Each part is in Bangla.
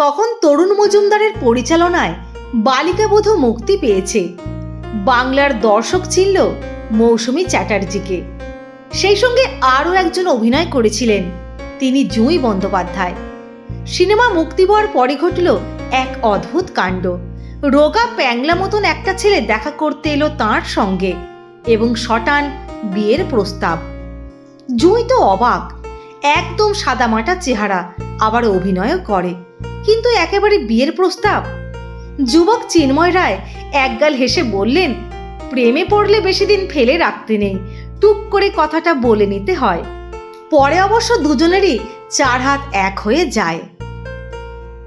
তখন তরুণ মজুমদারের পরিচালনায় বালিকাবধূ মুক্তি পেয়েছে। বাংলার দর্শক ছিল মৌসুমী চ্যাটার্জিকে। সেই সঙ্গে আরও একজন অভিনয় করেছিলেন তিনি জুঁই বন্দ্যোপাধ্যায়। সিনেমা মুক্তি পাওয়ার পরে ঘটল এক অদ্ভুত কাণ্ড। রোগা প্যাংলা মতন একটা ছেলে দেখা করতে এলো তাঁর সঙ্গে এবং শটান বিয়ের প্রস্তাব। জুঁই তো অবাক, একদম সাদামাটা চেহারা, আবার অভিনয়ও করে। কিন্তু একেবারে বিয়ের প্রস্তাব। যুবক চিন্ময় রায় একগাল হেসে বললেন, প্রেমে পড়লে বেশি দিন ফেলে রাখতে নেই, টুক করে কথাটা বলে নিতে হয়। পরে অবশ্য দুজনেরই চার হাত এক হয়ে যায়।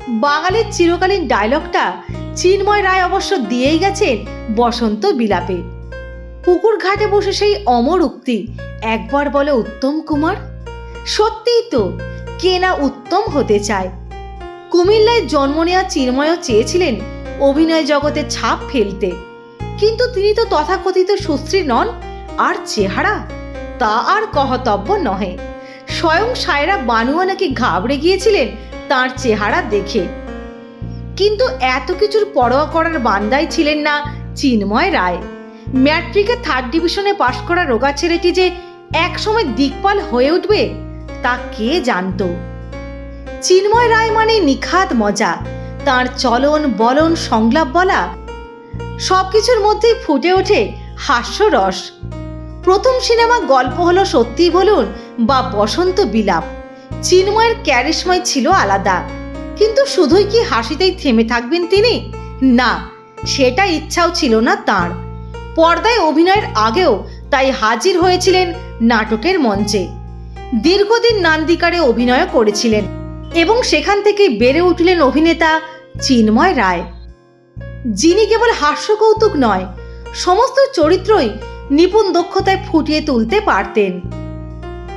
বাঙালির চিরকালীন ডায়লগটা চিন্ময় রায় অবশ্য দিয়েই গেছেন বসন্ত বিলাপে। পুকুর ঘাটে বসে সেই অমর উক্তি, একবার বলে উত্তম কুমার? সত্যিই তো, কে না উত্তম হতে চায়? কুমিল্লায় জন্ম নেওয়া চিন্ময়ও চেয়েছিলেন অভিনয় জগতে ছাপ ফেলতে। কিন্তু তিনি তো তথাকথিত সুশ্রী নন, আর চেহারা? তা আর কহতব্য নহে। স্বয়ং সায়রা বানুয়া নাকি ঘাবড়ে গিয়েছিলেন তার চেহারা দেখে। কিন্তু এত কিছুর পরোয়া করার বান্দাই ছিলেন না চিন্ময় রায়। ম্যাট্রিকে থার্ড ডিভিশনে পাশ করা রোগা ছেলেটি যে একসময় দিকপাল হয়ে উঠবে, তা কে জানতো? চিন্ময় রায় মানে নিখাত মজা। তার চলন, বলন, সংলাপ বলা, সবকিছুর মধ্যেই ফুটে ওঠে হাস্যরস প্রথম সিনেমা গল্প হলো সত্যি বলুন বা বসন্ত বিলাপ। চিন্ময়ের ক্যারিশময় ছিল আলাদা। কিন্তু শুধুই কি হাসিতেই থেমে থাকবেন তিনি? না, সেটা ইচ্ছাও ছিল না তার। পর্দায় অভিনয়ের আগেও তাই হাজির হয়েছিলেন নাটকের মঞ্চে। দীর্ঘদিন নান্দিকারে অভিনয় করেছিলেন। এবং সেখান থেকেই বেড়ে উঠলেন অভিনেতা চিন্ময় রায়। যিনি কেবল হাস্যকৌতুক নয়, সমস্ত চরিত্রই নিপুণ দক্ষতায় ফুটিয়ে তুলতে পারতেন।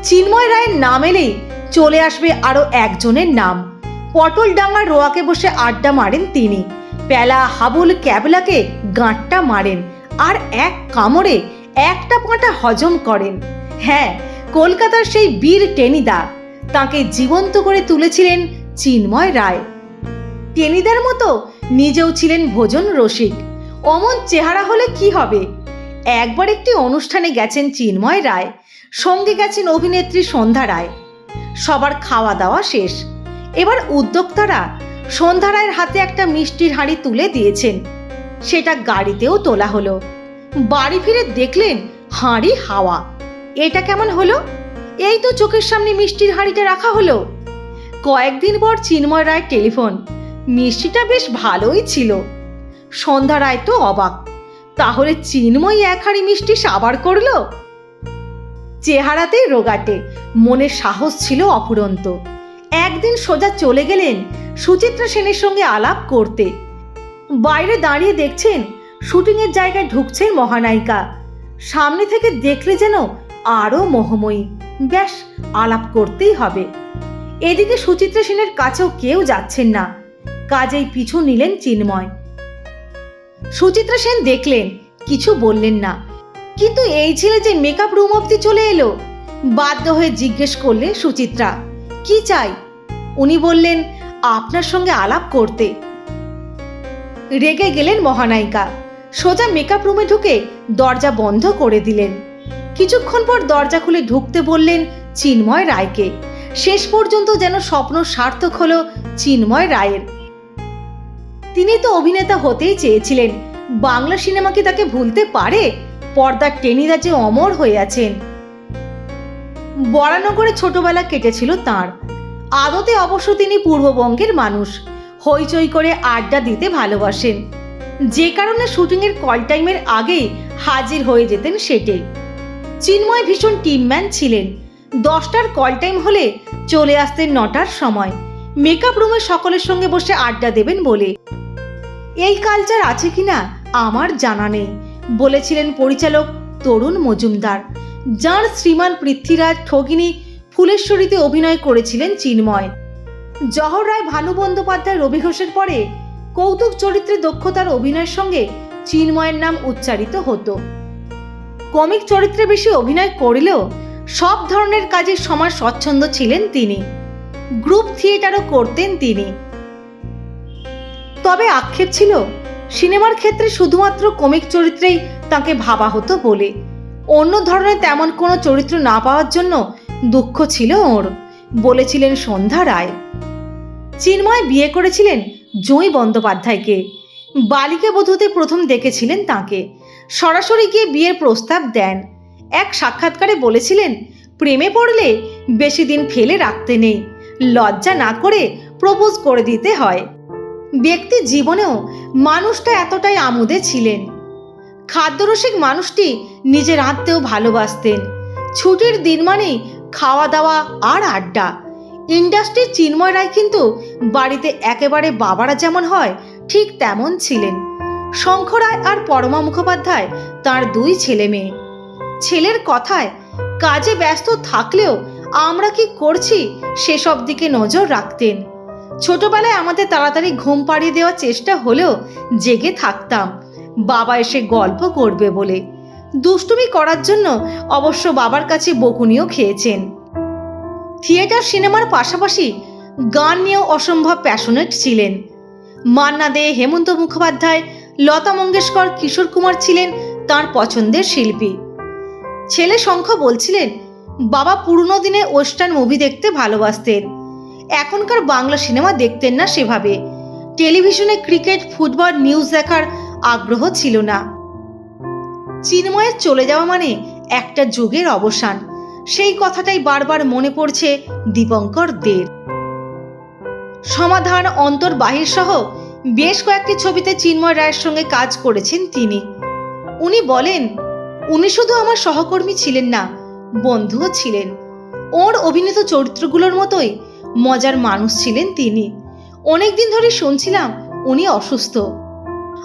চিন্ময় রায়ের নাম এলেই চলে আসবে আরও একজনের নাম। পটল ডাঙ্গার রোয়াকে বসে আড্ডা মারেন তিনি। প্যালা হাবুল ক্যাবলাকে গাঁটটা মারেন আর এক কামড়ে একটা পাঁটা হজম করেন। হ্যাঁ কলকাতার সেই বীর টেনিদা। তাকে জীবন্ত করে তুলেছিলেন চিন্ময় রায়। টেনিদার মতো নিজেও ছিলেন ভোজন রসিক। অমন চেহারা হলে কি হবে? একবার একটি অনুষ্ঠানে গেছেন চিন্ময় রায়, সঙ্গে গেছেন অভিনেত্রী সন্ধ্যা রায়। সবার খাওয়া দাওয়া শেষ। এবার উদ্যোক্তারা সন্ধ্যা রায়ের হাতে একটা মিষ্টির হাঁড়ি তুলে দিয়েছেন। সেটা গাড়িতেও তোলা হলো। বাড়ি ফিরে দেখলেন হাঁড়ি হাওয়া। এটা কেমন হলো? এই তো চোখের সামনে মিষ্টির হাঁড়িটা রাখা হলো। কয়েকদিন পর চিন্ময় রায় টেলিফোন। মিষ্টিটা বেশ ভালোই ছিল। সন্ধ্যা রায় তো অবাক। তাহলে চিন্ময় এক হাঁড়ি মিষ্টি সাবার করল? চেহারাতেই রোগাটে, মনে সাহস ছিল অফুরন্ত। একদিন সোজা চলে গেলেন সুচিত্রা সেনের সঙ্গে আলাপ করতে। বাইরে দাঁড়িয়ে দেখছেন শুটিংয়ের জায়গায় ঢুকছেন মহানায়িকা। সামনে থেকে দেখলে যেন আরও মোহময়ী। ব্যাস, আলাপ করতেই হবে। এদিকে সুচিত্রা সেনের কাছেও কেউ যাচ্ছেন না। কাজেই পিছু নিলেন চিন্ময়। সুচিত্রা সেন দেখলেন, কিছু বললেন না। কিন্তু এই ছেলে যে মেকআপ রুম অব্দি চলে এলো? বাধ্য হয়ে জিজ্ঞেস করলেন সুচিত্রা, কি চাই? উনি বললেন, আপনার সঙ্গে আলাপ করতে। রেগে গেলেন মহানায়িকা। সোজা মেকআপ রুমে ঢুকে দরজা বন্ধ করে দিলেন। কিছুক্ষণ পর দরজা খুলে ঢুকতে বললেন, চিন্ময় রায়কে। শেষ পর্যন্ত যেন স্বপ্ন সার্থক হল চিন্ময় রায়ের। তিনি তো অভিনেতা হতেই চেয়েছিলেন। বাংলা সিনেমা কি তাকে ভুলতে পারে? পর্দার টেনিদা যে অমর হয়ে আছেন। বরানগরে ছোটবেলা কেটেছিল তার। আদতে অবশ্য তিনি পূর্ববঙ্গের মানুষ। হইচই করে আড্ডা দিতে ভালোবাসেন। যে কারণে শুটিংয়ের কল টাইমের আগেই হাজির হয়ে যেতেন সেটে। চিন্ময় ভীষণ টিমম্যান ছিলেন। দশটার কল টাইম হলে চলে আসতেন নটার সময়। মেকআপ রুমে সকলের সঙ্গে বসে আড্ডা দেবেন বলে। এই কালচার আছে কিনা আমার জানা নেই, বলেছিলেন পরিচালক তরুণ মজুমদার। যার শ্রীমান পৃথ্বীরাজ ঠগিনী ফুলেশ্বরীতে অভিনয় করেছিলেন চিন্ময়। জহর রায় ভানু বন্দ্যোপাধ্যায়, রবি ঘোষের পরে কৌতুক চরিত্রে দক্ষতার অভিনয়ের সঙ্গে চিন্ময়ের নাম উচ্চারিত হতো। কমিক চরিত্রে বেশি অভিনয় করলেও সব ধরনের কাজে সমাজ স্বচ্ছন্দ ছিলেন তিনি। গ্রুপ থিয়েটারও করতেন তিনি। তবে আক্ষেপ ছিল, সিনেমার ক্ষেত্রে শুধুমাত্র কমিক চরিত্রেই তাকে ভাবা হতো বলে। অন্য ধরনের তেমন কোনো চরিত্র না পাওয়ার জন্য দুঃখ ছিল ওর, বলেছিলেন সন্ধ্যা রায়। চিন্ময় বিয়ে করেছিলেন জয় বন্দ্যোপাধ্যায়কে। বালিকা বধূতে প্রথম দেখেছিলেন তাকে। সরাসরি গিয়ে বিয়ের প্রস্তাব দেন। এক সাক্ষাৎকারে বলেছিলেন, প্রেমে পড়লে বেশি দিন ফেলে রাখতে নেই, লজ্জা না করে প্রপোজ করে দিতে হয়। ব্যক্তি জীবনেও মানুষটা এতটাই আমোদে ছিলেন। খাদ্যরসিক মানুষটি নিজের আত্মেও ভালোবাসতেন। ছুটির দিন মানেই খাওয়া দাওয়া আর আড্ডা। ইন্ডাস্ট্রির চিন্ময় রায় কিন্তু বাড়িতে একেবারে বাবারা যেমন হয়, ঠিক তেমন ছিলেন। শঙ্খ রায় আর পরমা মুখোপাধ্যায় তার দুই ছেলে মেয়ে। ছেলের কথায় কাজে ব্যস্ত থাকলেও আমরা কি করছি সেসব দিকে নজর রাখতেন। ছোটবেলায় আমাদের তাড়াতাড়ি ঘুম পাড়িয়ে দেওয়ার চেষ্টা হলেও জেগে থাকতাম। বাবা এসে গল্প করবে বলে। দুষ্টুমি করার জন্য অবশ্য বাবার কাছে বকুনিও খেয়েছেন। থিয়েটার সিনেমার পাশাপাশি গান নিয়েও অসম্ভব প্যাশনেট ছিলেন। মান্না দে, হেমন্ত মুখোপাধ্যায় লতা মঙ্গেশকর কিশোর কুমার ছিলেন তার পছন্দের শিল্পী। ছেলে শঙ্খ বলছিলেন, বাবা পুরনো দিনে ওয়েস্টার্ন মুভি দেখতে ভালোবাসতেন। এখনকার বাংলা সিনেমা দেখতেন না সেভাবে। টেলিভিশনে ক্রিকেট, ফুটবল, নিউজ দেখার আগ্রহ ছিল না। চিন্ময়ের চলে যাওয়া মানে একটা যুগের অবসান। সেই কথাটাই বারবার মনে পড়ছে দীপঙ্কর দের সমাধান, অন্তর, বাহির সহ বেশ কয়েকটি ছবিতে চিন্ময় রায়ের সঙ্গে কাজ করেছেন তিনি। উনি বলেন, উনি শুধু আমার সহকর্মী ছিলেন না, বন্ধুও ছিলেন। ওর অভিনীত চরিত্রগুলোর মতোই মজার মানুষ ছিলেন তিনি। অনেকদিন ধরে শুনছিলাম উনি অসুস্থ।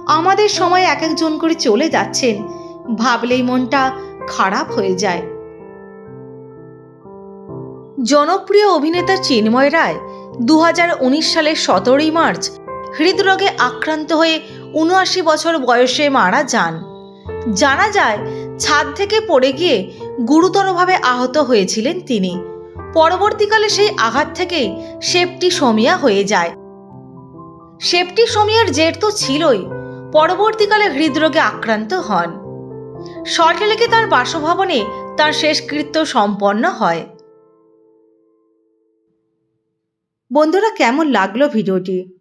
আমাদের সময় এক একজন করে চলে যাচ্ছেন। ভাবলেই মনটা খারাপ হয়ে যায়। জনপ্রিয় অভিনেতা চিন্ময় রায় দু হাজার উনিশ সালের সতেরোই মার্চ হৃদরোগে আক্রান্ত হয়ে উনআশি বছর বয়সে মারা যান। জানা যায়, ছাদ থেকে পড়ে গিয়ে গুরুতরভাবে আহত হয়েছিলেন তিনি। পরবর্তীকালে সেই আঘাত থেকেই সেপটি সমিয়া হয়ে যায়। সেপটি সমিয়ার জের তো ছিলই, পরবর্তীকালে হৃদরোগে আক্রান্ত হন। সল্টলেকে তার বাসভবনে তার শেষকৃত্য সম্পন্ন হয়। বন্ধুরা, কেমন লাগল ভিডিওটি?